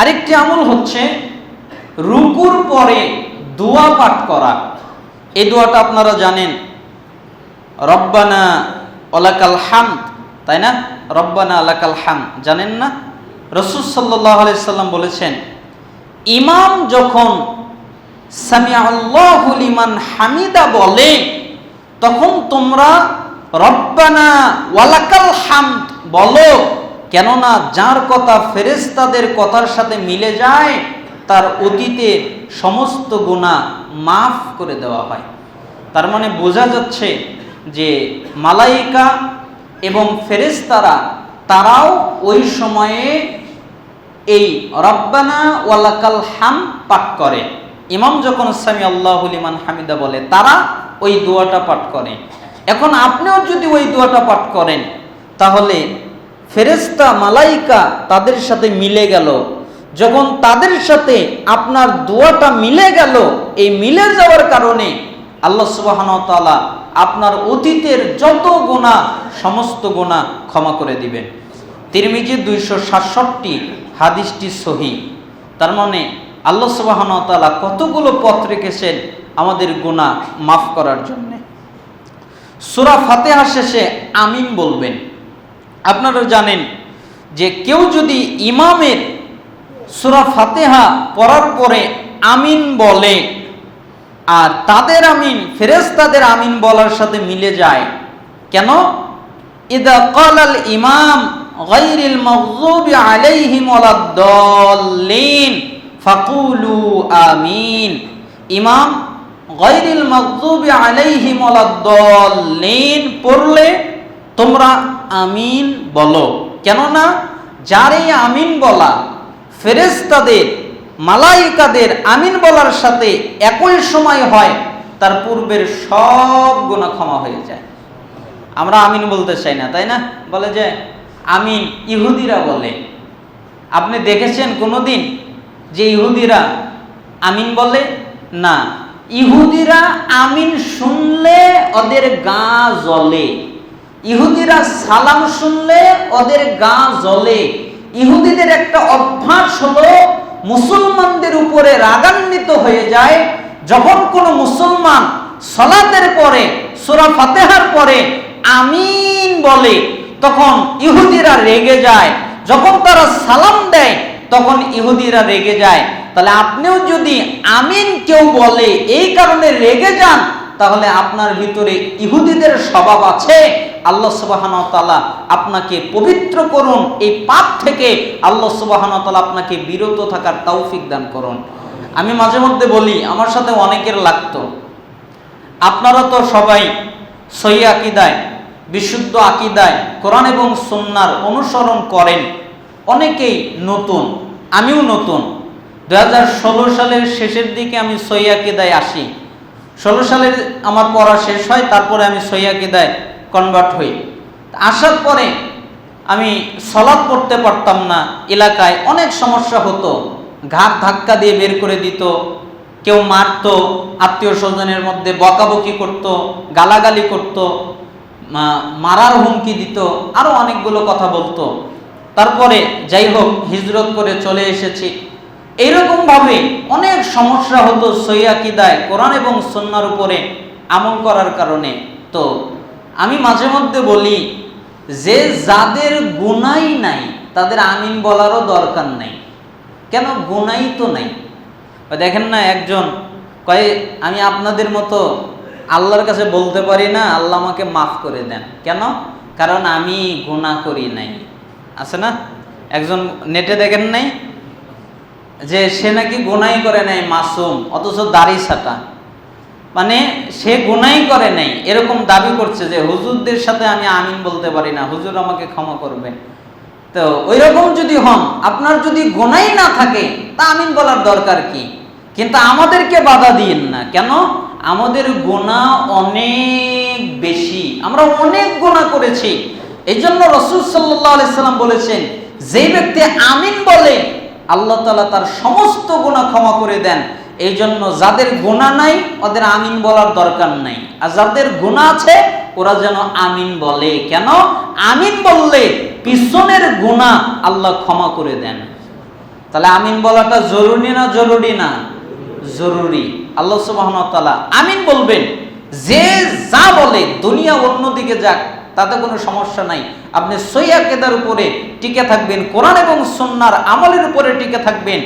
আরেকটি আমল হচ্ছে রুকুর পরে দোয়া পাঠ করা। এই দোয়াটা আপনারা জানেন। রব্বানা ওলাকাল হাম তাই না? রব্বানা আলাকাল হাম জানেন না? রসুল সাল্লাহ সাল্লাম বলেছেন, ইমাম যখন সামিয়াল্লাহুলিমান হামিদা বলে, তখন তোমরা রব্বানা ওয়ালাকাল হামদ বলো। কেননা যার কথা ফেরেস্তাদের কথার সাথে মিলে যায়, তার অতীতের সমস্ত গুণা মাফ করে দেওয়া হয়। তার মানে বোঝা যাচ্ছে যে মালাইকা এবং ফেরেস্তারা তারাও ওই সময়ে এই রব্বানা ওয়ালাকাল হাম পাঠ করে। ইমাম যখন সামি আল্লাহুলিমান হামিদা বলে, তারা ওই দোয়াটা পাঠ করে। এখন আপনিও যদি ওই দোয়াটা পাঠ করেন, তাহলে ফেরেস্তা মালাইকা তাদের সাথে মিলে গেল। যখন তাদের সাথে আপনার দোয়াটা মিলে গেল, এই মিলে যাওয়ার কারণে আল্লাহ সুবাহন তালা আপনার অতীতের যত গোনা সমস্ত গোনা ক্ষমা করে দিবেন। তিরমিজি দুইশো সাতষট্টি, হাদিসটি সহি। তার মানে আল্লাহ সুবাহন তালা কতগুলো পথ রেখেছেন আমাদের গোনা মাফ করার জন্যে। সুরা ফাতেহা শেষে আমিন বলবেন। আপনারা জানেন যে কেউ যদি ইমামের সুরা ফাতেহা পড়ার পরে আমিন বলে আর তাদের আমিন ফেরেস্তাদের আমিন বলার সাথে মিলে যায়, কেন? ইদা কালাল ইমাম গাইরিল মাগযুবি আলাইহিম ওয়ালাদ-দাল্লিন ফাকুলু আমিন। ইমাম গাইরিল মাগযুবি আলাইহিম ওয়ালাদ-দাল্লিন পড়লে তোমরা আমিন বলো। কেননা যার এই আমিন বলা ফেরেস্তাদের মালাইকাদের আমিন বলার সাথে একই সময় হয়, তার পূর্বের সব গুণা ক্ষমা হয়ে যায়। আমরা আমিন বলতে চাই না, তাই না? বলে যে আমিন ইহুদিরা বলে। আপনি দেখেছেন কোনোদিন যে ইহুদিরা আমিন বলে? না। ইহুদিরা আমিন শুনলে ওদের গা জ্বলে। ইহুদিরা সালাম শুনলে ওদের গা জ্বলে। ইহুদিদের একটা অভ্যাস হলো, মুসলমানদের উপরে রাগান্বিত হয়ে যায়। যখন কোনো মুসলমান সলাতের পরে, সোরা ফাতেহার পরে আমিন বলে, তখন ইহুদিরা রেগে যায়। যখন তারা সালাম দেয়, তখন ইহুদিরা রেগে যায়। তাহলে আপনিও যদি আমিন কেউ বলে, এই কারণে রেগে যান তাহলে আপনার ভিতরে ইহুদিদের স্বভাব আছে। আল্লাহ সুবাহান তালা আপনাকে পবিত্র করুন, এই পাপ থেকে আল্লাহ সুবাহান তালা আপনাকে বিরত থাকার তৌফিক দান করুন। আমি মাঝে মধ্যে বলি, আমার সাথে অনেকের লাগতো। আপনারা তো সবাই সই আকিদায়, বিশুদ্ধ আকিদায় কোরআন এবং সন্ন্যার অনুসরণ করেন। অনেকেই নতুন, আমিও নতুন। দু হাজার ষোলো সালের শেষের দিকে আমি সই আকিদায় আসি। ষোলো সালের আমার পড়া শেষ হয়, তারপরে আমি সৈয়াকিদায় কনভার্ট হই। আসার পরে আমি সলাদ পড়তে পারতাম না, এলাকায় অনেক সমস্যা হতো। ঘাট ধাক্কা দিয়ে বের করে দিত, কেউ মারত, আত্মীয় স্বজনের মধ্যে বকাবকি করত, গালাগালি করত মারার হুমকি দিত আরও অনেকগুলো কথা বলতো। তারপরে যাই হোক, হিজরত করে চলে এসেছি। এইরকমভাবে অনেক সমস্যা হতো সৈয়াকিদায় কোরআন এবং সন্ন্যার উপরে আমল করার কারণে। তো আমি মাঝে মধ্যে বলি, যে যাদের গুণাই নাই, তাদের আমিন বলারও দরকার নাই। কেন? গুণাই তো নাই। দেখেন না, একজন কয়ে, আমি আপনাদের মতো আল্লাহর কাছে বলতে পারি না, আল্লাহ আমাকে মাফ করে দেন। কেন? কারণ আমি গুণা করি নাই। আছে না? একজন নেটে দেখেন নাই? যে সে নাকি গুনাই করে নাই মাসুম, অথচ দাড়ি ছাটা। মানে সে গুনাই করে নাই, এরকম দাবি করছে যে হুজুরদের সাথে আমি আমিন বলতে পারি না, হুজুর আমাকে ক্ষমা করবেন তো ওই রকম যদি হন, আপনার যদি গোনাই না থাকে, তা আমিন বলার দরকার কি? কিন্তু আমাদেরকে বাধা দিন না। কেন? আমাদের গোনা অনেক বেশি। আমরা অনেক গোনা করেছি। এই জন্য রসুল সাল্লাহ বলেছেন, যে ব্যক্তি আমিন বলে আল্লাহ তালা তার সমস্ত গুণা ক্ষমা করে দেন। এই জন্য যাদের গুণা নাই, ওদের আমিন বলার দরকার নাই। আর যাদের গুণা আছে, ওরা যেন আমিন বলে। কেন? আমিন বললে পিছনের গুণা আল্লাহ ক্ষমা করে দেন। তাহলে আমিন বলাটা জরুরি না জরুরি না? জরুরি। আল্লাহ সুবাহতালা আমিন বলবেন। যে যা বলে, দুনিয়া অন্যদিকে যাক তাতে কোনো সমস্যা নাই। আপনি সৈয়া কেদার উপরে টিকে থাকবেন, কোরআন এবং সন্ন্যার আমলের উপরে টিকে থাকবেন।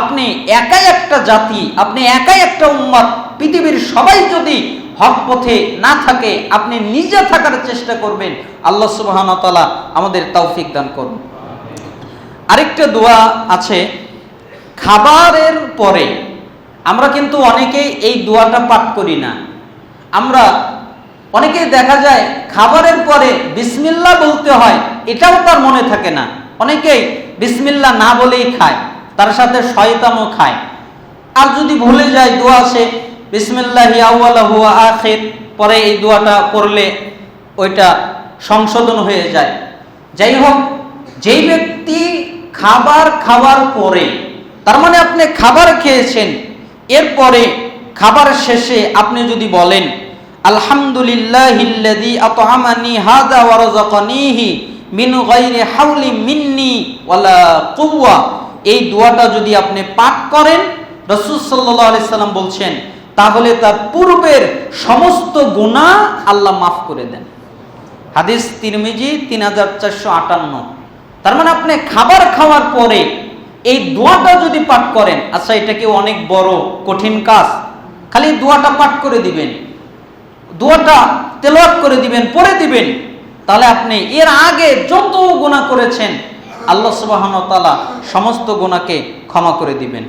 আপনি একাই একটা জাতি, আপনি একাই একটা উম্মাদ পৃথিবীর সবাই যদি হক পথে না থাকে, আপনি নিজে থাকার চেষ্টা করবেন। আল্লাহ সুবাহতালা আমাদের তৌফিক দান করুন। আরেকটা দোয়া আছে, খাবারের পরে। আমরা কিন্তু অনেকেই এই দোয়াটা পাঠ করি না। আমরা অনেকেই দেখা যায় খাবারের পরে বিসমিল্লা বলতে হয়, এটাও তার মনে থাকে না। অনেকেই বিসমিল্লা না বলেই খায়, তার সাথে শয়তানও খায়। আর যদি ভুলে যায় দোয়া আছে বিসমিল্লাহি আউয়ালাহু ওয়া আখির, পরে এই দোয়াটা করলে ওইটা সংশোধন হয়ে যায়। যাই হোক, যেই ব্যক্তি খাবার খাওয়ার পরে, তার মানে আপনি খাবার খেয়েছেন, এরপরে খাবার শেষে আপনি যদি বলেন আলহামদুলিল্লাহিল্লাযী আত'আমানি হাযা ওয়া রাযাকানিহি মিন গায়রি হাওলি মিন্নি ওয়ালা কুওয়া। এই দোয়াটা যদি আপনি পাঠ করেন, রাসূল সাল্লাল্লাহু আলাইহি বলছেন, তাহলে তার পূর্বের সমস্ত গুনাহ আল্লাহ মাফ করে দেন। হাদিস তিরমিজি তিন হাজার চারশো আটান্ন। তার মানে আপনি খাবার খাওয়ার পরে এই দোয়াটা যদি পাঠ করেন আচ্ছা এটা কি অনেক বড়, কঠিন কাজ? খালি দোয়াটা পাঠ করে দিবেন। দোয়াটা তেলাওয়াত করে দিবেন, পড়ে দিবেন। তাহলে আপনি এর আগে যত গুনাহ করেছেন, আল্লাহ তাআলা সমস্ত গুনাহকে ক্ষমা করে দিবেন।